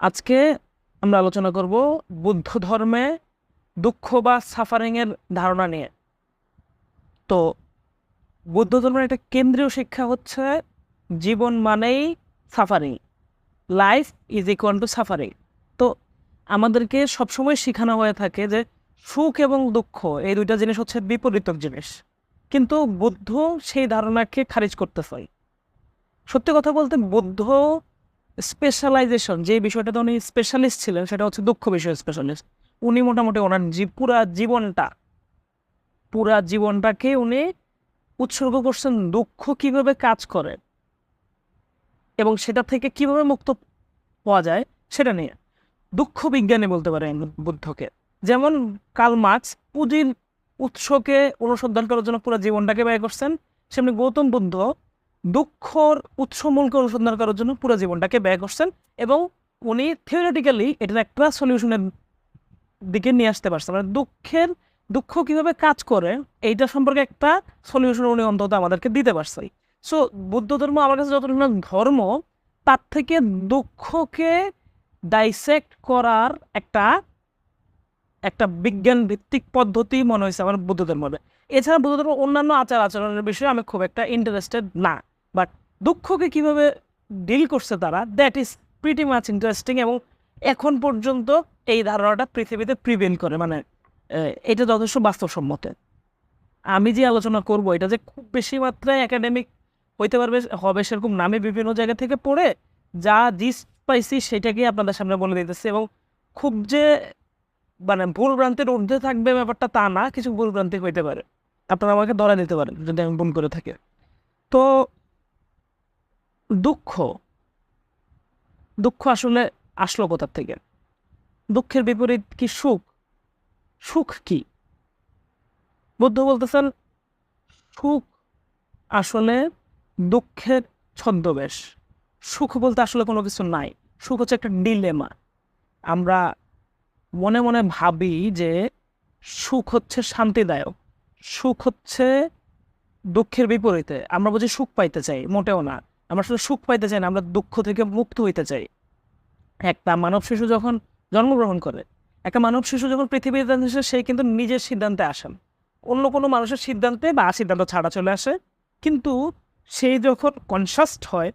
আজকে আমরা আলোচনা করব বুদ্ধ ধর্মে দুঃখ বা সাফারিংয়ের ধারণা নিয়ে। তো বুদ্ধ ধর্মের একটা কেন্দ্রীয় শিক্ষা হচ্ছে জীবন মানেই suffering life is equal to suffering তো আমাদেরকে সবসময় শেখানো হয়ে থাকে যে সুখ এবং দুঃখ এই দুইটা জিনিস হচ্ছে বিপরীতক জিনিস। কিন্তু বুদ্ধ সেই ধারণাকে খারিজ করতে চায় সত্যি কথা বলতে বুদ্ধ স্পেশালাইজেশন যে বিষয়টাতে উনি স্পেশালিস্ট ছিলেন, সেটা হচ্ছে দুঃখ বিষয় স্পেশালিস্ট উনি মোটামুটি ওনার পুরা জীবনটা, পুরা জীবনটাকে উনি উৎসর্গ করছেন দুঃখ কীভাবে কাজ করে এবং সেটা থেকে কীভাবে মুক্ত পাওয়া যায়, সেটা নিয়ে। দুঃখ বিজ্ঞানী বলতে পারেন বুদ্ধকে। যেমন কাল মার্কস পুঁজির উৎসকে অনুসন্ধান করার জন্য পুরো জীবনটাকে ব্যয় করছেন, সেমনি গৌতম বুদ্ধ দুঃখর উৎসমূলকে অনুসন্ধান করার জন্য পুরো জীবনটাকে ব্যয় করছেন এবং উনি থিওরিটিক্যালি এটার একটা সলিউশনের দিকে নিয়ে আসতে পারছেন। মানে দুঃখের দুঃখ কীভাবে কাজ করে, এইটা সম্পর্কে একটা সলিউশন উনি অন্তত আমাদেরকে দিতে পারছে। সো বুদ্ধ ধর্ম আমার কাছে যতটুকু ধর্ম, তার থেকে দুঃখকে ডাইসেক্ট করার একটা একটা বিজ্ঞান ভিত্তিক পদ্ধতি মনে হয়েছে আমার বুদ্ধ ধর্মে এছাড়া বুদ্ধ ধর্ম অন্যান্য আচার আচরণের বিষয়ে আমি খুব একটা ইন্টারেস্টেড না। বাট দুঃখকে কীভাবে ডিল করছে তারা that is pretty much interesting এবং এখন পর্যন্ত এই ধারণাটা পৃথিবীতে প্রিভেল করে। মানে এটা যথেষ্ট বাস্তবসম্মত। আমি যে আলোচনা করব, এটা যে খুব বেশি মাত্রায় একাডেমিক হইতে পারবে, হবে সেরকম নামে বিভিন্ন জায়গা থেকে পড়ে যা জিস পাইছি সেটাকে আপনাদের সামনে বলে দিতেছি এবং খুব যে মানে ভুল ঊর্ধ্বে থাকবে ব্যাপারটা তা না, কিছু ভুল ভ্রান্তি হইতে পারে। আপনারা আমাকে ধরা দিতে পারেন যদি আমি ভুল করে থাকি। তো দুঃখ। দুঃখ আসলে আসলো কোথার থেকে। দুঃখের বিপরীত কি সুখ? সুখ কি? বুদ্ধ বলতেছেন, সুখ আসলে দুঃখের ছদ্মবেশ। সুখ বলতে আসলে কোনো কিছু নাই। সুখ হচ্ছে একটা ডিলেমা আমরা মনে মনে ভাবি যে সুখ হচ্ছে শান্তিদায়ক। সুখ হচ্ছে দুঃখের বিপরীতে। আমরা বুঝি সুখ পাইতে চাই, মোটেও না। আমরা শুধু সুখ পাইতে চাই না, আমরা দুঃখ থেকে মুক্ত হইতে চাই। একটা মানব শিশু যখন জন্মগ্রহণ করে, একটা মানব শিশু যখন পৃথিবীতে আসে, সে কিন্তু নিজের সিদ্ধান্তে আসেন অন্য কোনো মানুষের সিদ্ধান্তে বা সিদ্ধান্ত ছাড়া চলে আসে। কিন্তু সে যখন কনসাস্ট হয়,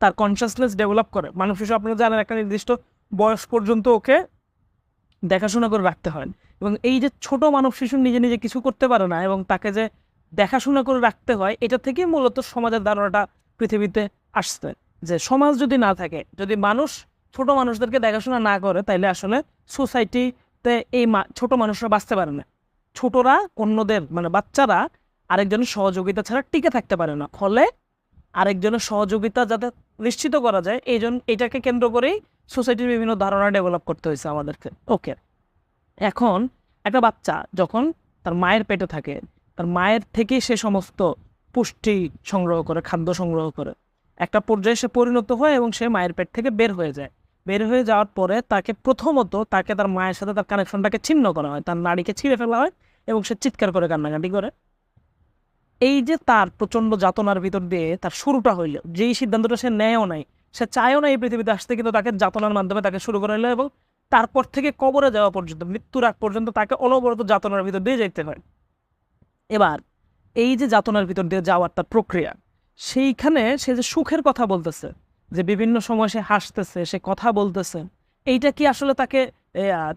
তার কনসাসনেস ডেভেলপ করে। মানব শিশু আপনারা জানেন, একটা নির্দিষ্ট বয়স পর্যন্ত ওকে দেখাশোনা করে রাখতে হয়। এবং এই যে ছোট মানব শিশু নিজে নিজে কিছু করতে পারে না, এবং তাকে যে দেখাশোনা করে রাখতে হয়, এটা থেকেই মূলত সমাজের ধারণাটা পৃথিবীতে আসতে যে সমাজ যদি না থাকে, যদি মানুষ, ছোট মানুষদেরকে দেখাশোনা না করে, তাইলে আসলে সোসাইটিতে এই ছোট মানুষরা বাঁচতে পারে না। ছোটরা, অন্যদের মানে বাচ্চারা আরেকজনের সহযোগিতা ছাড়া টিকে থাকতে পারে না। ফলে আরেকজনের সহযোগিতা যাতে নিশ্চিত করা যায়, এই জন্য এটাকে কেন্দ্র করেই সোসাইটির বিভিন্ন ধারণা ডেভেলপ করতে হয়েছে আমাদেরকে। ওকে এখন একটা বাচ্চা যখন তার মায়ের পেটে থাকে, তার মায়ের থেকে সে সমস্ত পুষ্টি সংগ্রহ করে, খাদ্য সংগ্রহ করে। একটা পর্যায়ে সে পরিণত হয় এবং সে মায়ের পেট থেকে বের হয়ে যায়। বের হয়ে যাওয়ার পরে তাকে প্রথমত তাকে তার মায়ের সাথে তার কানেকশনটাকে ছিন্ন করা হয়, তার নাড়িকে ছিঁড়ে ফেলা হয় এবং সে চিৎকার করে, কান্নাকাটি করে। এই যে তার প্রচণ্ড যাতনার ভিতর দিয়ে তার শুরুটা হইল, যেই সিদ্ধান্তটা সে নেয়ও নাই, সে চায়ও না এই পৃথিবীতে আসতে, কিন্তু তাকে যাতনার মাধ্যমে তাকে শুরু করে হলো এবং তারপর থেকে কবরে যাওয়া পর্যন্ত, মৃত্যুর আগ পর্যন্ত তাকে অনবরত যাতনার ভিতর দিয়ে যেতে হয়। এবার এই যে যাতনার ভিতর দিয়ে যাওয়ার তার প্রক্রিয়া, সেইখানে সে যে সুখের কথা বলতেছে, যে বিভিন্ন সময় সে হাসতেছে, সে কথা বলতেছে, এইটা কি আসলে তাকে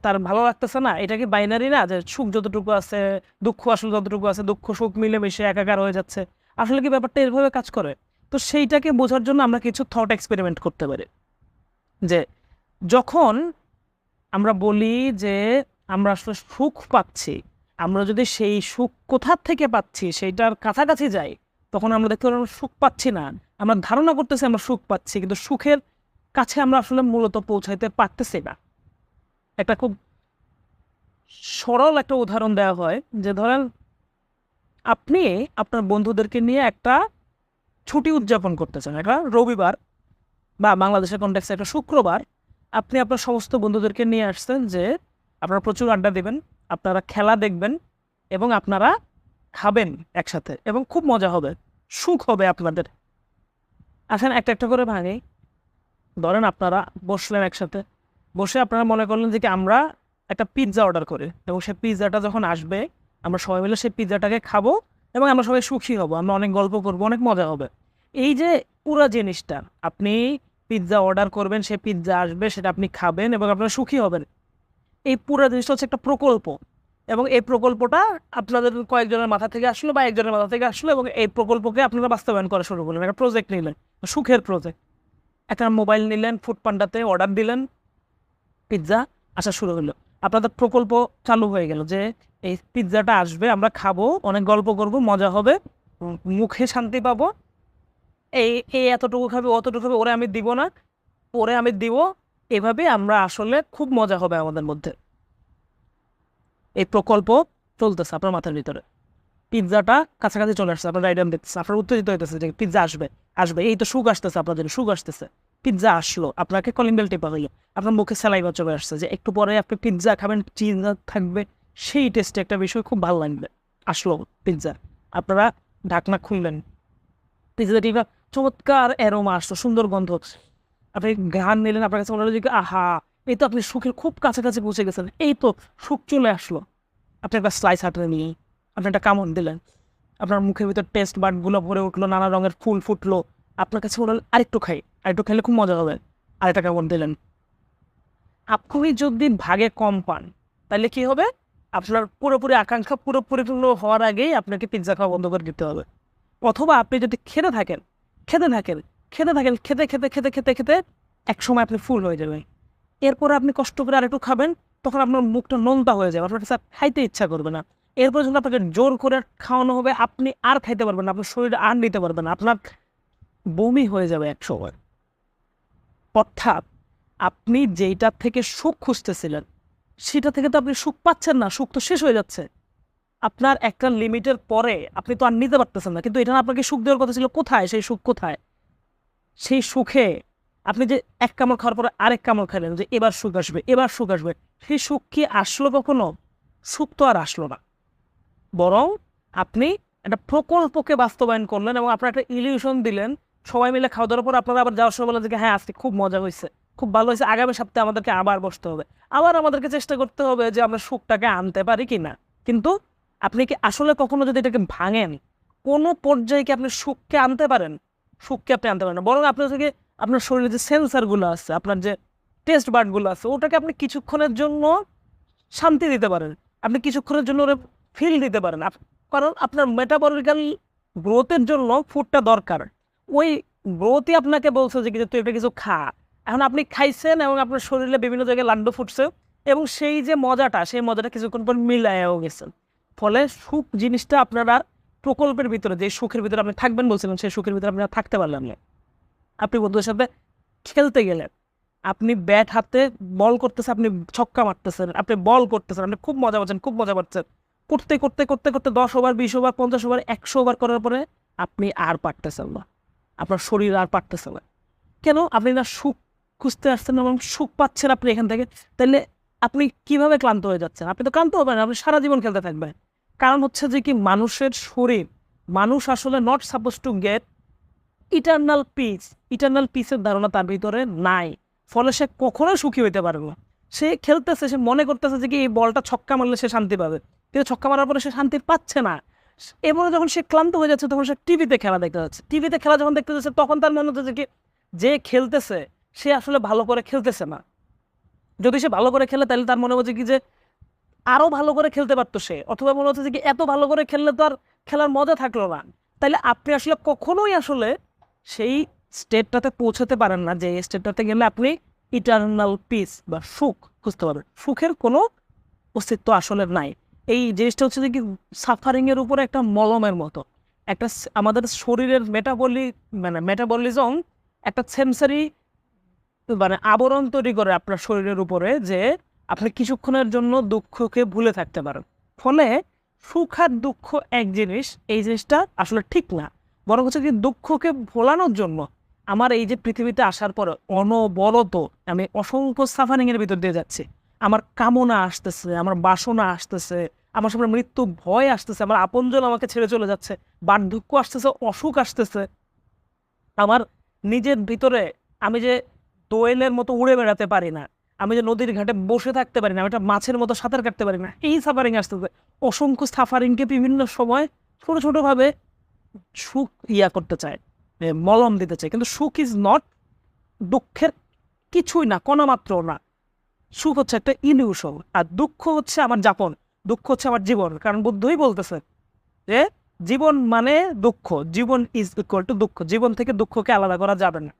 তার ভালো লাগতেছে না? এটা কি বাইনারি না? যে সুখ যতটুকু আছে, দুঃখ আসলে যতটুকু আছে, দুঃখ, সুখ মিলেমিশে একাকার হয়ে যাচ্ছে। আসলে কি ব্যাপারটা এভাবে কাজ করে? তো সেইটাকে বোঝার জন্য আমরা কিছু থট এক্সপেরিমেন্ট করতে পারি। যে যখন আমরা বলি যে আমরা আসলে সুখ পাচ্ছি আমরা যদি সেই সুখ কোথার থেকে পাচ্ছি, সেইটার কাছাকাছি যাই, তখন আমরা দেখতে আমরা সুখ পাচ্ছি না। আমরা ধারণা করতেছি আমরা সুখ পাচ্ছি, কিন্তু সুখের কাছে আমরা আসলে মূলত পৌঁছাইতে পারতেছি না। একটা খুব সরল একটা উদাহরণ দেওয়া হয় যে ধরেন আপনি আপনার বন্ধুদেরকে নিয়ে একটা ছুটি উদযাপন করতে চান একটা রবিবার বা বাংলাদেশের কন্টেক্সে একটা শুক্রবার। আপনি আপনার সমস্ত বন্ধুদেরকে নিয়ে আসছেন যে আপনারা প্রচুর আড্ডা দেবেন আপনারা খেলা দেখবেন এবং আপনারা খাবেন একসাথে এবং খুব মজা হবে, সুখ হবে আপনাদের। আসেন একটা একটা করে ভাঙি। ধরেন আপনারা বসলেন একসাথে, বসে আপনারা মনে করলেন যে কি আমরা একটা পিৎজা অর্ডার করি এবং সেই পিৎজাটা যখন আসবে, আমরা সবাই মিলে সেই পিৎজাটাকে খাব এবং আমরা সবাই সুখী হব, আমরা অনেক গল্প করব, অনেক মজা হবে। এই যে পুরা জিনিসটা, আপনি পিৎজা অর্ডার করবেন, সেই পিৎজা আসবে, সেটা আপনি খাবেন এবং আপনারা সুখী হবেন। এই পুরো জিনিসটা হচ্ছে একটা প্রকল্প। এবং এই প্রকল্পটা আপনাদের কয়েকজনের মাথা থেকে আসলো বা একজনের মাথা থেকে আসলো এবং এই প্রকল্পকে আপনারা বাস্তবায়ন করা শুরু করলেন। একটা প্রজেক্ট নিলেন সুখের প্রজেক্ট একটা মোবাইল নিলেন ফুড পান্ডাতে অর্ডার দিলেন পিৎজা আসা শুরু হলো। আপনাদের প্রকল্প চালু হয়ে গেল যে এই পিৎজাটা আসবে, আমরা খাব, অনেক গল্প করব, মজা হবে, মুখে শান্তি পাবো। এই এই এতটুকু খাবে, অতটুকু খাবে, ওরে আমি দিব না, ওরে আমি দিব এভাবে আমরা আসলে খুব মজা হবে আমাদের মধ্যে। এই প্রকল্প চলতেছে আপনার মাথার ভিতরে। পিৎজাটা কাছাকাছি চলে আসছে, আপনার আইটেম দেখতেছে, আপনার উত্তেজিত হইতেছে যে পিৎজা আসবে আসবে, এই তো সুখ আসতেছে আপনাদের সুখ আসতেছে। পিৎজা আসলো, আপনাকে কলিং বেল টেপা হইল, আপনার মুখে স্যালাইভা চলে আসছে যে একটু পরে আপনি পিৎজা খাবেন চিজ থাকবে, সেই টেস্টে একটা বিষয় খুব ভালো লাগবে। আসলো পিৎজা, আপনারা ঢাকনা খুললেন। পিৎজা চমৎকার অ্যারোমা আসলো সুন্দর গন্ধ। আপনি গান নিলেন, আপনার কাছে মনে হলো যে, আহা এই তো আপনি সুখের খুব কাছাকাছি পৌঁছে গেছেন। এই তো সুখ চলে আসলো। আপনি একটা স্লাইস হাতে নিয়ে, আপনি একটা কামড় দিলেন। আপনার মুখের ভিতর টেস্ট বার্ডগুলো ভরে উঠল, নানা রঙের ফুল ফুটলো। আপনার কাছে মনে হলো, আরেকটু খাই, আরেকটু খাইলে খুব মজা হবে। আরেকটা কামড় দিলেন। আপনি যদি ভাগে কম পান তাহলে কি হবে? আপনার পুরোপুরি আকাঙ্ক্ষা পুরোপুরি হওয়ার আগেই আপনাকে পিৎজা খাওয়া বন্ধ করে দিতে হবে। অথবা আপনি যদি খেতে থাকেন খেতে থাকেন খেতে থাকেন, খেতে খেতে খেতে খেতে খেতে এক সময় আপনি ফুল হয়ে যাবেন। এরপরে আপনি কষ্ট করে আরেকটু খাবেন, তখন আপনার মুখটা নোনতা হয়ে যাবে, আপনার খাইতে ইচ্ছা করবে না। এরপর যখন আপনাকে জোর করে খাওয়ানো হবে, আপনি আর খাইতে পারবেন না, আপনার শরীরে আর নিতে পারবেন না, আপনার বমি হয়ে যাবে এক সময় অর্থাৎ আপনি যেইটার থেকে সুখ খুঁজতেছিলেন, সেটা থেকে তো আপনি সুখ পাচ্ছেন না, সুখ তো শেষ হয়ে যাচ্ছে। আপনার একটা লিমিটের পরে আপনি তো আর নিতে পারতেছেন না, কিন্তু এটা আপনাকে সুখ দেওয়ার কথা ছিল কোথায়? সেই সুখ কোথায়? সেই সুখে আপনি যে এক কামড় খাওয়ার পরে আরেক কামড় খাইলেন যে এবার সুখ আসবে, এবার সুখ আসবে, সেই সুখ কি আসলো কখনো? সুখ তো আর আসলো না। বরং আপনি একটা প্রকল্পকে বাস্তবায়ন করলেন এবং আপনার একটা ইলিউশন দিলেন। সবাই মিলে খাওয়া দাওয়ার পর আপনারা আবার যাওয়ার সময় বলেন যে হ্যাঁ আজকে খুব মজা হয়েছে, খুব ভালো হয়েছে, আগামী সপ্তাহে আমাদেরকে আবার বসতে হবে। আবার আমাদেরকে চেষ্টা করতে হবে যে আমরা সুখটাকে আনতে পারি কি না কিন্তু আপনি কি আসলে কখনো যদি এটাকে ভাঙেন, কোনো পর্যায়ে কি আপনি সুখকে আনতে পারেন? সুখকে আপনি আনতে পারেন না। বরং আপনার থেকে আপনার শরীরে যে সেন্সারগুলো আছে, আপনার যে টেস্ট বার্ডগুলো আছে, ওটাকে আপনি কিছুক্ষণের জন্য শান্তি দিতে পারেন। আপনি কিছুক্ষণের জন্য ওরা ফিল দিতে পারেন। কারণ আপনার মেটাবলিক্যাল গ্রোথের জন্য ফুডটা দরকার। ওই গ্রোথই আপনাকে বলছে যে তুই একটা কিছু খা। এখন আপনি খাইছেন এবং আপনার শরীরে বিভিন্ন জায়গায় লান্ডু ফুটছে এবং সেই যে মজাটা, সেই মজাটা কিছুক্ষণ পর মিলাইয়াও গেছেন। ফলে সুখ জিনিসটা আপনারা প্রকল্পের ভিতরে, যে সুখের ভিতরে আপনি থাকবেন বলছিলেন, সেই সুখের ভিতরে আপনারা থাকতে পারলেন না। আপনি বন্ধুদের সাথে খেলতে গেলেন, আপনি ব্যাট হাতে বল করতেছেন, আপনি ছক্কা মারতেছেন, আপনি বল করতেছেন, আপনি খুব মজা পাচ্ছেন, খুব মজা পাচ্ছেন। করতে করতে করতে করতে দশ ওভার, বিশ ওভার, পঞ্চাশ ওভার, একশো ওভার করার পরে আপনি আর পারতেছেন না। আপনার শরীর আর পারতেছে না। কেন? আপনি না সুখ খুঁজতে আসছেন এবং সুখ পাচ্ছেন আপনি এখান থেকে। তাহলে আপনি কীভাবে ক্লান্ত হয়ে যাচ্ছেন? আপনি তো ক্লান্ত হবেন, আপনি সারা জীবন খেলতে থাকবেন। কারণ হচ্ছে যে কি মানুষের শরীর, মানুষ আসলে not suppose to get eternal peace eternal পিসের ধারণা তার ভিতরে নাই। ফলে সে কখনোই সুখী হইতে পারবে না। সে খেলতেছে, সে মনে করতেছে যে কি এই বলটা ছক্কা মারলে সে শান্তি পাবে। কিন্তু ছক্কা মারার পরে সে শান্তি পাচ্ছে না। এরপরে যখন সে ক্লান্ত হয়ে যাচ্ছে, তখন সে টিভিতে খেলা দেখতে যাচ্ছে। টিভিতে খেলা যখন দেখতে যাচ্ছে, তখন তার মনে হচ্ছে যে কি যে খেলতেছে, সে আসলে ভালো করে খেলতেছে না। যদি সে ভালো করে খেলে, তাহলে তার মনে হচ্ছে কি যে আরও ভালো করে খেলতে পারতো সে। অথবা মনে হচ্ছে যে এত ভালো করে খেললে তো আর খেলার মজা থাকল না। তাহলে আপনি আসলে কখনোই আসলে সেই স্টেটটাতে পৌঁছাতে পারেন না, যে স্টেটটাতে গেলে আপনি ইটার্নাল পিস বা সুখ খুঁজতে পারবেন। সুখের কোনো অস্তিত্ব আসলে নাই। এই জিনিসটা হচ্ছে যে কি সাফারিং এর উপরে একটা মলমের মতো। একটা আমাদের শরীরের মেটাবলি মানে মেটাবলিজম একটা সেন্সারি মানে আবরণ তৈরি করে আপনার শরীরের উপরে যে আপনি কিছুক্ষণের জন্য দুঃখকে ভুলে থাকতে পারেন। ফলে সুখ আর দুঃখ এক জিনিস, এই জিনিসটা আসলে ঠিক না। বরং হচ্ছে কি দুঃখকে ভোলানোর জন্য আমার এই যে পৃথিবীতে আসার পরে অনবরত আমি অসংখ্য সাফারিং এর ভিতর দিয়ে যাচ্ছি। আমার কামনা আসতেছে, আমার বাসনা আসতেছে, আমার সামনে মৃত্যু ভয় আসতেছে, আমার আপনজন আমাকে ছেড়ে চলে যাচ্ছে, বার্ধক্য আসতেছে, অসুখ আসতেছে। আমার নিজের ভিতরে আমি যে দোয়েলের মতো উড়ে বেড়াতে পারি না আমি যে নদীর ঘাটে বসে থাকতে পারি না, আমি একটা মাছের মতো সাঁতার কাটতে পারি না। এই সাফারিং আসতেছে। অসংখ্য সাফারিংকে বিভিন্ন সময় ছোট ছোটোভাবে সুখ ইয়া করতে চায় মলম দিতে চায়। কিন্তু সুখ ইজ নট দুঃখের কিছুই না কোনো মাত্র না। সুখ হচ্ছে একটা ইলিউশন আর দুঃখ হচ্ছে আমার যাপন, দুঃখ হচ্ছে আমার জীবন। কারণ বুদ্ধই বলতেছে যে জীবন মানে দুঃখ, জীবন ইজ ইকুয়াল টু দুঃখ। জীবন থেকে দুঃখকে আলাদা করা যাবে না।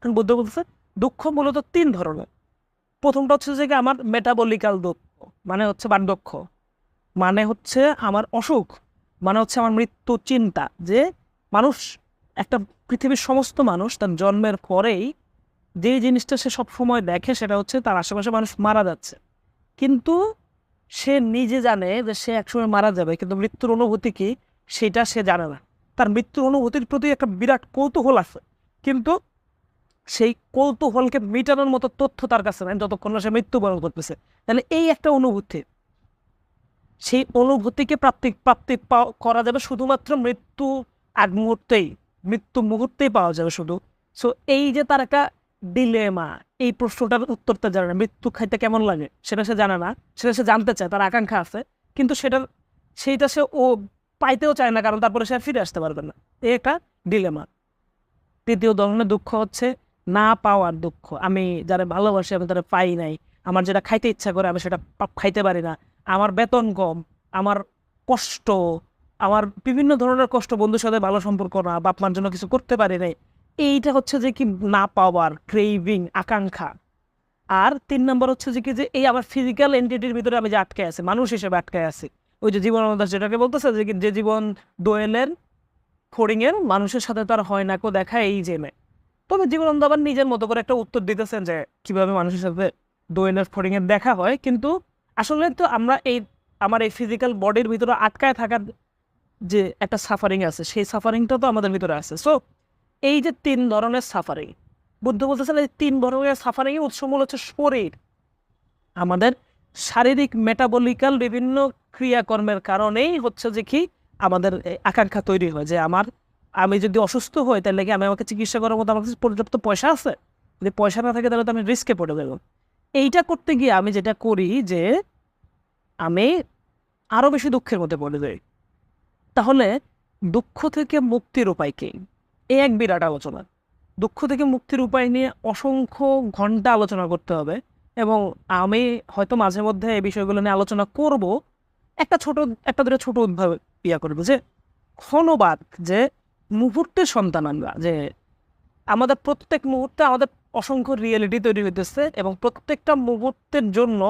কারণ বুদ্ধ বলতেছে দুঃখ মূলত তিন ধরনের। প্রথমটা হচ্ছে যে আমার মেটাবলিক্যাল দক্ষ মানে হচ্ছে বার্ধক্য। মানে হচ্ছে আমার অসুখ মানে হচ্ছে আমার মৃত্যু চিন্তা যে মানুষ, একটা পৃথিবীর সমস্ত মানুষ তার জন্মের পরেই যে জিনিসটা সে সব সময় দেখে সেটা হচ্ছে তার আশেপাশে মানুষ মারা যাচ্ছে। কিন্তু সে নিজে জানে যে সে একসময় মারা যাবে, কিন্তু মৃত্যুর অনুভূতি কি সেটা সে জানে না। তার মৃত্যুর অনুভূতির প্রতি একটা বিরাট কৌতূহল আছে। কিন্তু সেই কৌতূহলকে মেটানোর মতো তথ্য তার কাছে নাই, যতক্ষণ সে মৃত্যুবরণ করতেছে। তাহলে এই একটা অনুভূতি। সেই অনুভূতিকে প্রাপ্তি প্রাপ্তি করা যাবে শুধুমাত্র মৃত্যু আগ মুহূর্তেই, মৃত্যু মুহূর্তেই পাওয়া যাবে শুধু। সো এই যে তার একটা ডিলেমা এই প্রশ্নটার উত্তরটা জানে না, মৃত্যু খাইতে কেমন লাগে সেটা সে জানে না, সেটা সে জানতে চায়, তার আকাঙ্ক্ষা আছে। কিন্তু সেটার, সেইটা সে ও পাইতেও চায় না, কারণ তারপরে সে ফিরে আসতে পারবে না। এই একটা ডিলেমা তৃতীয় ধরনের দুঃখ হচ্ছে না পাওয়ার দুঃখ। আমি যারা ভালোবাসি, আমি তারা পাই নাই। আমার যেটা খাইতে ইচ্ছা করে, আমি সেটা খাইতে পারি না। আমার বেতন কম, আমার কষ্ট, আমার বিভিন্ন ধরনের কষ্ট, বন্ধুর সাথে ভালো সম্পর্ক না বাপ মার জন্য কিছু করতে পারি নাই। এইটা হচ্ছে যে কি না পাওয়ার ক্রেভিং আকাঙ্ক্ষা আর তিন নম্বর হচ্ছে যে কি যে এই আমার ফিজিক্যাল এন্টিটির ভিতরে আমি যে আটকে আছি, মানুষ হিসেবে আটকে আছি। ওই যে জীবন দাস যেটাকে বলতেছে যে যে জীবন দোয়েলের ফড়িংয়ের মানুষের সাথে তার হয় না কো দেখা এই জেনে তবে জীবনানন্দ আবার নিজের মতো করে একটা উত্তর দিতেছেন যে কীভাবে মানুষের সাথে দোয়েলের ফড়িংয়ের দেখা হয়। কিন্তু আসলে তো আমরা এই, আমার এই ফিজিক্যাল বডির ভিতরে আটকায় থাকার যে একটা সাফারিং আছে, সেই সাফারিংটা তো আমাদের ভিতরে আছে। সো এই যে তিন ধরনের সাফারিং বুদ্ধ বলতেছেন এই তিন ধরনের সাফারিং উৎসমূল হচ্ছে শরীর, আমাদের শারীরিক মেটাবলিক্যাল বিভিন্ন ক্রিয়াকর্মের কারণেই হচ্ছে যে কি আমাদের আকাঙ্ক্ষা তৈরি হয় যে আমার আমি যদি অসুস্থ হই, তাহলে কি আমি আমাকে চিকিৎসা করার মতো আমার কাছে পর্যাপ্ত পয়সা আছে? যদি পয়সা না থাকে, তাহলে তো আমি রিস্কে পড়ে যাব। এইটা করতে গিয়ে আমি যেটা করি যে, আমি আরও বেশি দুঃখের মধ্যে পড়ে যাই। তাহলে দুঃখ থেকে মুক্তির উপায় কি? এই এক বিরাট আলোচনা। দুঃখ থেকে মুক্তির উপায় নিয়ে অসংখ্য ঘণ্টা আলোচনা করতে হবে এবং আমি হয়তো মাঝে মধ্যে এই বিষয়গুলো নিয়ে আলোচনা করব। একটা ছোট, একটা দুটো ছোট উদ্ভাব ইয়া করব যে ক্ষণবাদ যে মুহূর্তের সন্তান আমরা, যে আমাদের প্রত্যেক মুহূর্তে আমাদের অসংখ্য রিয়েলিটি তৈরি হইতেছে এবং প্রত্যেকটা মুহূর্তের জন্য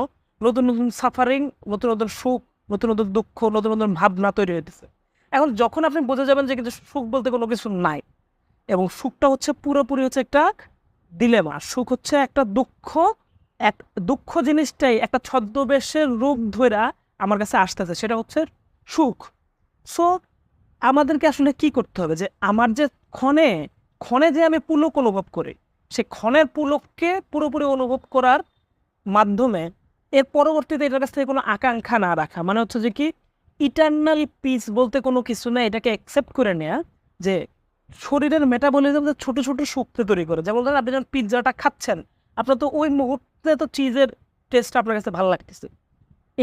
নতুন নতুন সাফারিং নতুন নতুন সুখ, নতুন নতুন দুঃখ, নতুন নতুন ভাবনা তৈরি হইতেছে। এখন যখন আপনি বোঝা যাবেন যে কিন্তু সুখ বলতে কোনো কিছু নাই এবং সুখটা হচ্ছে পুরোপুরি হচ্ছে একটা দিলেমা সুখ হচ্ছে একটা দুঃখ, এক দুঃখ জিনিসটাই একটা ছদ্মবেশের রূপ ধরা আমার কাছে আসতেছে, সেটা হচ্ছে সুখ। সো আমাদেরকে আসলে কি করতে হবে? যে আমার যে ক্ষণে ক্ষণে যে আমি পুলক অনুভব করি, সে ক্ষণের পুলককে পুরোপুরি অনুভব করার মাধ্যমে এর পরবর্তীতে এটার কাছ থেকে কোনো আকাঙ্ক্ষা না রাখা। মানে হচ্ছে যে কি ইটার্নাল পিস বলতে কোনো কিছু না, এটাকে অ্যাকসেপ্ট করে নেওয়া যে শরীরের মেটাবলিজম যে ছোটো ছোটো শক্তি তৈরি করে। যেমন ধরেন আপনি যখন পিৎজাটা খাচ্ছেন, আপনার তো ওই মুহূর্তে তো চিজের টেস্ট আপনার কাছে ভালো লাগতেছে।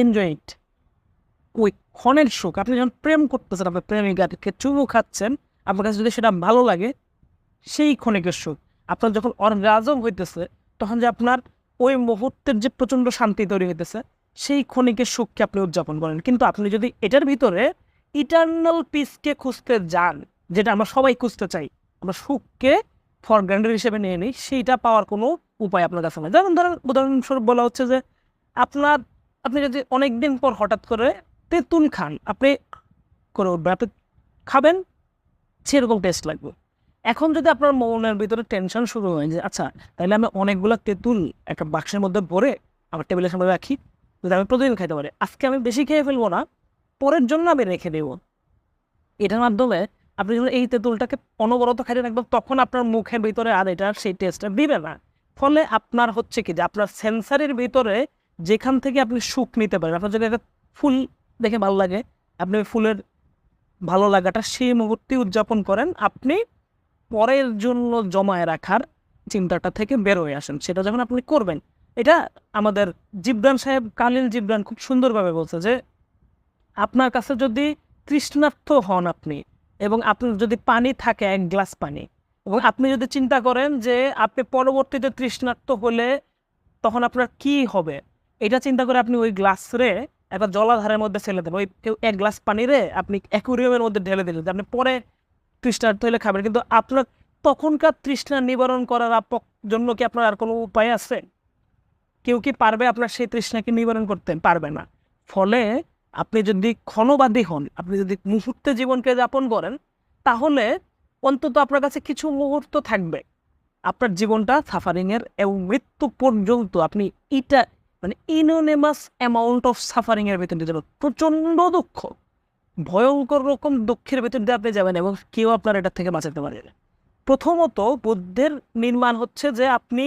এনজয় ইট ওই ক্ষণের সুখ। আপনি যখন প্রেম করতেছেন আপনার প্রেমিকাকে চুমু খাচ্ছেন, আপনার কাছে যদি সেটা ভালো লাগে, সেই ক্ষণিকের সুখ। আপনার যখন অর্গাজম হইতেছে, তখন যে আপনার ওই মুহূর্তের যে প্রচণ্ড শান্তি তৈরি হইতেছে, সেই ক্ষণিকের সুখকে আপনি উদযাপন করেন। কিন্তু আপনি যদি এটার ভিতরে ইটার্নাল পিসকে খুঁজতে যান, যেটা আমরা সবাই খুঁজতে চাই, আমরা সুখকে ফর গ্রান্ডেড হিসেবে নিয়ে নিই, সেইটা পাওয়ার কোনো উপায় আপনার কাছে নেই। যেমন ধরেন, উদাহরণস্বরূপ বলা হচ্ছে যে, আপনার, আপনি যদি অনেক দিন পর হঠাৎ করে তেঁতুল খান। আপনি করে উঠবেন আপনি খাবেন? সেরকম টেস্ট লাগবে। এখন যদি আপনার মনের ভিতরে টেনশন শুরু হয় যে আচ্ছা তাহলে আমি অনেকগুলো তেঁতুল একটা বাক্সের মধ্যে ভরে আমার টেবিলের সামনে রাখি যদি আমি প্রতিদিন খাইতে পারি। আজকে আমি বেশি খেয়ে ফেলব না, পরের জন্য আমি রেখে দেবো। এটার মাধ্যমে আপনি যখন এই তেঁতুলটাকে অনবরত খাইতে থাকবেন তখন আপনার মুখের ভিতরে আর এটা সেই টেস্টটা দিবে না। ফলে আপনার হচ্ছে কি যে, আপনার সেন্সারের ভিতরে যেখান থেকে আপনি সুখ নিতে পারেন, আপনার যদি একটা ফুল দেখে ভালো লাগে। আপনি ওই ফুলের ভালো লাগাটা সেই মুহূর্তে উদযাপন করেন। আপনি পরের জন্য জমায় রাখার চিন্তাটা থেকে বের হয়ে আসেন। সেটা যখন আপনি করবেন, এটা আমাদের জিবরান সাহেব, কালিল জিবরান খুব সুন্দরভাবে বলছে যে, আপনার কাছে যদি তৃষ্ণার্থ হন আপনি এবং আপনার যদি পানি থাকে, এক গ্লাস পানি, এবং আপনি যদি চিন্তা করেন যে, আপনি পরবর্তীতে তৃষ্ণার্থ হলে তখন আপনার কি হবে? এটা চিন্তা করে আপনি ওই গ্লাস রে একটা জলাধারের মধ্যে ফেলে দেন ওই কেউ এক গ্লাস পানি রে, আপনি অ্যাকুরিয়ামের মধ্যে ঢেলে দিলেন। আপনি পরে তৃষ্ণার্থ হলে খাবেন। কিন্তু আপনার তখনকার তৃষ্ণা নিবারণ করার জন্য কি আপনার আর কোনো উপায় আছে? কেউ কি পারবে আপনার সেই তৃষ্ণাকে নিবারণ করতে? পারবে না। ফলে আপনি যদি ক্ষণবাদী হন, আপনি যদি মুহূর্তে জীবনকে যাপন করেন, তাহলে অন্তত আপনার কাছে কিছু মুহূর্ত থাকবে। আপনার জীবনটা সাফারিংয়ের এবং মৃত্যু পর্যন্ত আপনি এটা মানে ইনোনেমাস অ্যামাউন্ট অফ সাফারিংয়ের ভেতর দিয়ে যাবেন প্রচণ্ড দুঃখ। ভয়ঙ্কর রকম দুঃখের ভেতর দিয়ে আপনি যাবেন এবং কেউ আপনার এটা থেকে বাঁচাতে পারবে প্রথমত বুদ্ধের নির্মাণ হচ্ছে যে আপনি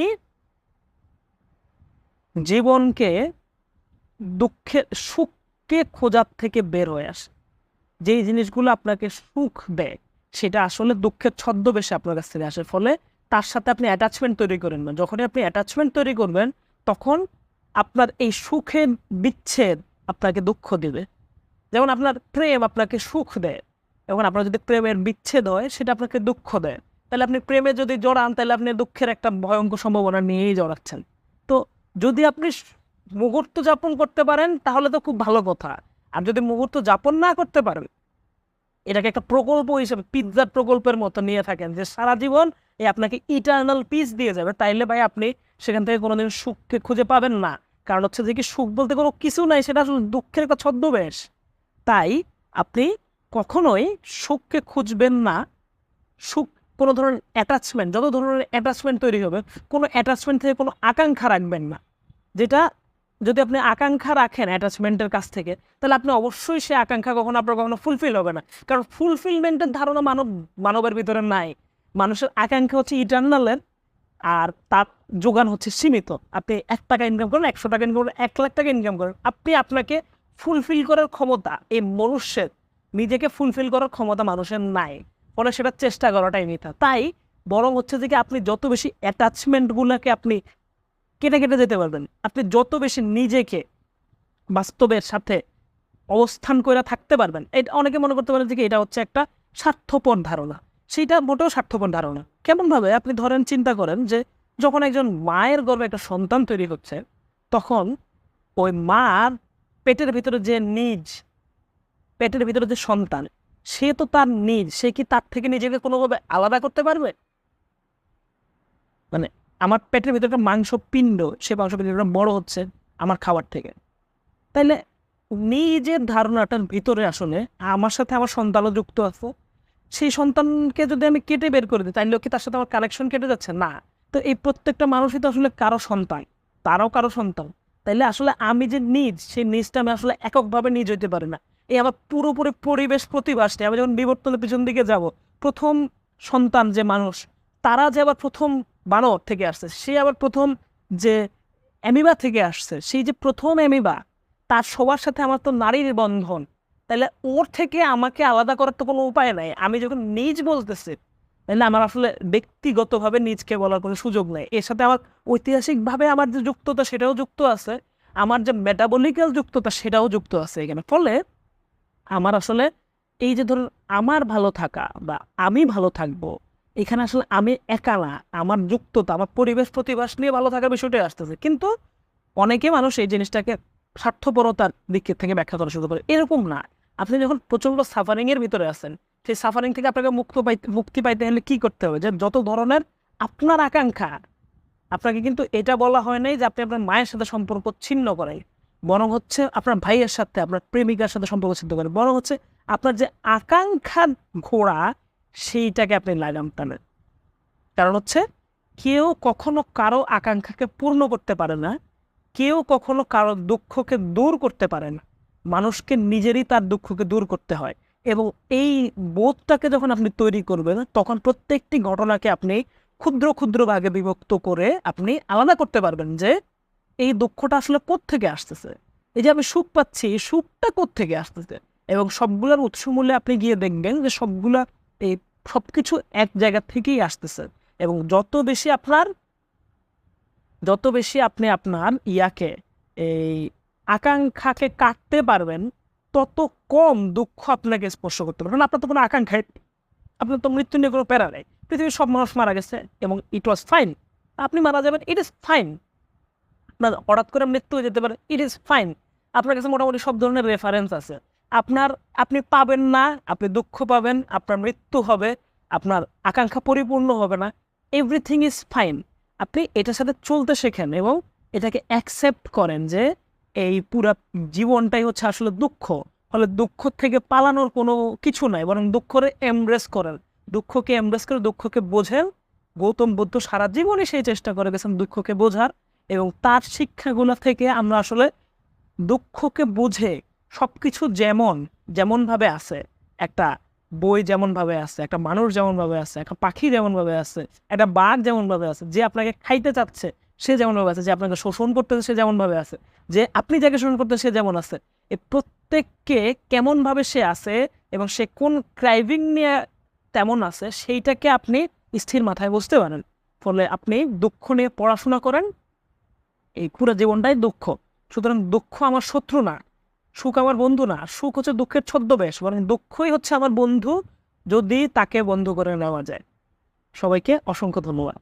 জীবনকে দুঃখের সুখকে খোঁজার থেকে বের হয়ে আসে যেই জিনিসগুলো আপনাকে সুখ দেয়, সেটা আসলে দুঃখের ছদ্মবেশে আপনার কাছ থেকে আসে। ফলে তার সাথে আপনি অ্যাটাচমেন্ট তৈরি করেন না। যখনই আপনি অ্যাটাচমেন্ট তৈরি করবেন, তখন আপনার এই সুখের বিচ্ছেদ আপনাকে দুঃখ দিবে। যেমন আপনার প্রেম আপনাকে সুখ দেয়। এবং আপনার যদি প্রেমের বিচ্ছেদ হয়, সেটা আপনাকে দুঃখ দেয়। তাহলে আপনি প্রেমে যদি জড়ান, তাহলে আপনি দুঃখের একটা ভয়ঙ্কর সম্ভাবনা নিয়েই জড়াচ্ছেন। তো যদি আপনি মুহূর্ত যাপন করতে পারেন, তাহলে তো খুব ভালো কথা। আর যদি মুহূর্ত যাপন না করতে পারেন এটাকে একটা প্রকল্প হিসেবে পিৎজার প্রকল্পের মতো নিয়ে থাকেন যে সারা জীবন এই আপনাকে ইটার্নাল পিস দিয়ে যাবে। তাইলে ভাই আপনি সেখান থেকে কোনোদিন সুখকে খুঁজে পাবেন না। কারণ হচ্ছে যে কি সুখ বলতে কোনো কিছু নাই, সেটা আসলে দুঃখের একটা ছদ্মবেশ। তাই আপনি কখনোই সুখকে খুঁজবেন না। সুখ কোনো ধরনের অ্যাটাচমেন্ট যত ধরনের অ্যাটাচমেন্ট তৈরি হবে, কোনো অ্যাটাচমেন্ট থেকে কোনো আকাঙ্ক্ষা রাখবেন না। যেটা যদি আপনি আকাঙ্ক্ষা রাখেন অ্যাটাচমেন্টের কাছ থেকে, তাহলে আপনি অবশ্যই সে আকাঙ্ক্ষা কখনো আপনার কখনো ফুলফিল হবে না। কারণ ফুলফিলমেন্টের ধারণা মানব, মানবের ভিতরে নাই। মানুষের আকাঙ্ক্ষা হচ্ছে ইটার্নালের আর তার যোগান হচ্ছে সীমিত। আপনি এক টাকা ইনকাম করেন, একশো টাকা ইনকাম করেন, এক লাখ টাকা ইনকাম করেন। আপনি আপনাকে ফুলফিল করার ক্ষমতা এই মনুষ্যের, নিজেকে ফুলফিল করার ক্ষমতা মানুষের নাই। ফলে সেটা চেষ্টা করাটাই মিথ্যা। তাই বরং হচ্ছে যে আপনি যত বেশি অ্যাটাচমেন্টগুলোকে আপনি কেটে কেটে যেতে পারবেন। আপনি যত বেশি নিজেকে বাস্তবের সাথে অবস্থান করে থাকতে পারবেন, এটা অনেকে মনে করতে পারেন যে এটা হচ্ছে একটা স্বার্থপর ধারণা। সেইটা মোটেও স্বার্থপর ধারণা। কেমনভাবে আপনি ধরেন, চিন্তা করেন যে যখন একজন মায়ের গর্ভে একটা সন্তান তৈরি হচ্ছে, তখন ওই মার পেটের ভিতরে যে নিজ, পেটের ভিতরে যে সন্তান, সে তো তার নিজ, সে কি তার থেকে নিজেকে কোনোভাবে আলাদা করতে পারবে? মানে আমার পেটের ভিতরে একটা মাংস পিণ্ড, সে মাংস পিণ্ডটা বড় হচ্ছে আমার খাবার থেকে। তাইলে নিজের ধারণাটার ভিতরে আসলে আমার সাথে আমার সন্তানও যুক্ত আছে, সেই সন্তানকে যদি আমি কেটে বের করে দিই, তাইলে কি তার সাথে আমার কানেকশন কেটে যাচ্ছে? না। তো এই প্রত্যেকটা মানুষই তো আসলে কারও সন্তান, তারাও কারও সন্তান। তাইলে আসলে আমি যে নিজ, সেই নিজটা আমি আসলে এককভাবে নিজ হইতে পারি না। এই আমার পুরোপুরি পরিবেশ প্রতিবাস নেই আমি যখন বিবর্তনের পিছন দিকে যাব, প্রথম সন্তান যে মানুষ, তারা যে আবার প্রথম বানর থেকে আসছে। সে আবার প্রথম যে অ্যামিবা থেকে আসছে, সেই যে প্রথম অ্যামিবা, তার সবার সাথে আমার তো নারীর বন্ধন। তাহলে ওর থেকে আমাকে আলাদা করার তো কোনো উপায় নাই। আমি যখন নিজ বলতেছি, তাহলে আমার আসলে ব্যক্তিগতভাবে নিজকে বলার কোনো সুযোগ নেই। এর সাথে আমার ঐতিহাসিকভাবে আমার যে যুক্ততা, সেটাও যুক্ত আছে। আমার যে মেটাবলিক্যাল যুক্ততা, সেটাও যুক্ত আছে এখানে। ফলে আমার আসলে এই যে ধরুন, আমার ভালো থাকা বা আমি ভালো থাকব এখানে আসলে আমি একা না আমার যুক্ততা, আমার পরিবেশ প্রতিবাস নিয়ে ভালো থাকার বিষয়টাই আসতেছে। কিন্তু অনেকে মানুষ এই জিনিসটাকে স্বার্থপরতার দিক থেকে ব্যাখ্যা করা শুরু করে। এরকম না। আপনি যখন প্রচণ্ড সাফারিং এর ভিতরে আছেন, সেই সাফারিং থেকে আপনাকে মুক্ত পাইতে মুক্তি পাইতে হলে কি করতে হবে? যে যত ধরনের আপনার আকাঙ্ক্ষা, আপনাকে কিন্তু এটা বলা হয় নাই যে আপনি আপনার মায়ের সাথে সম্পর্ক ছিন্ন করেন বরং হচ্ছে আপনার ভাইয়ের সাথে, আপনার প্রেমিকার সাথে সম্পর্ক ছিন্ন করেন বরং হচ্ছে আপনার যে আকাঙ্ক্ষার ঘোড়া সেইটাকে আপনি লাগাম টানেন। কারণ হচ্ছে, কেউ কখনো কারও আকাঙ্ক্ষাকে পূর্ণ করতে পারে না, কেউ কখনো কারও দুঃখকে দূর করতে পারে না। মানুষকে নিজেরই তার দুঃখকে দূর করতে হয় এবং এই বোধটাকে যখন আপনি তৈরি করবেন, তখন প্রত্যেকটি ঘটনাকে আপনি ক্ষুদ্র ক্ষুদ্র ভাগে বিভক্ত করে আপনি আলাদা করতে পারবেন যে, এই দুঃখটা আসলে থেকে আসতেছে? এই যে আমি সুখ পাচ্ছি, এই সুখটা থেকে আসতেছে? এবং সবগুলোর উৎস মূল্যে আপনি গিয়ে দেখবেন যে সবগুলা এই সবকিছু এক জায়গা থেকেই আসতেছে। এবং যত বেশি আপনার, যত বেশি আপনি আপনার ইয়াকে, এই আকাঙ্ক্ষাকে কাটতে পারবেন, তত কম দুঃখ আপনাকে স্পর্শ করতে পারবেন আপনার তো কোনো আকাঙ্ক্ষায় আপনার তো মৃত্যু নিয়ে কোনো প্যারা নেই। পৃথিবীর সব মানুষ মারা গেছে এবং ইট ওয়াজ ফাইন আপনি মারা যাবেন ইট ইজ ফাইন আপনার হঠাৎ করে মৃত্যু হয়ে যেতে পারে ইট ইজ ফাইন আপনার কাছে মোটামুটি সব ধরনের রেফারেন্স আছে। আপনার আপনি পাবেন না, আপনি দুঃখ পাবেন, আপনার মৃত্যু হবে, আপনার আকাঙ্ক্ষা পরিপূর্ণ হবে না এভরিথিং ইজ ফাইন আপনি এটার সাথে চলতে শেখেন এবং এটাকে অ্যাকসেপ্ট করেন যে এই পুরা জীবনটাই হচ্ছে আসলে দুঃখ। ফলে দুঃখ থেকে পালানোর কোনো কিছু নাই, বরং দুঃখরে এমব্রেস করেন। দুঃখকে এমব্রেস করে দুঃখকে বোঝেন। গৌতম বুদ্ধ সারা জীবনই সেই চেষ্টা করে গেছেন দুঃখকে বোঝার এবং তার শিক্ষাগুলো থেকে আমরা আসলে দুঃখকে বুঝে সব কিছু যেমন, যেমনভাবে আছে, একটা বই যেমনভাবে আছে, একটা মানুষ যেমনভাবে আছে, একটা পাখি যেমনভাবে আছে, একটা বাঘ যেমনভাবে আছে, যে আপনাকে খাইতে চাচ্ছে, সে যেমনভাবে আছে, যে আপনাকে শোষণ করতেছে, সে যেমনভাবে আছে, যে আপনি যাকে শোষণ করতে সে যেমন আছে। এই প্রত্যেককে কেমনভাবে সে আছে এবং সে কোন ক্রাইভিং নিয়ে তেমন আছে, সেইটাকে আপনি স্থির মাথায় বুঝতে পারেন। ফলে আপনি দুঃখ নিয়ে পড়াশোনা করেন, এই পুরো জীবনটাই দুঃখ। সুতরাং দুঃখ আমার শত্রু না। সুখ আমার বন্ধু না। সুখ হচ্ছে দুঃখের ছদ্মবেশ মানে দুঃখই হচ্ছে আমার বন্ধু যদি তাকে বন্ধু করে নেওয়া যায়। সবাইকে অসংখ্য ধন্যবাদ।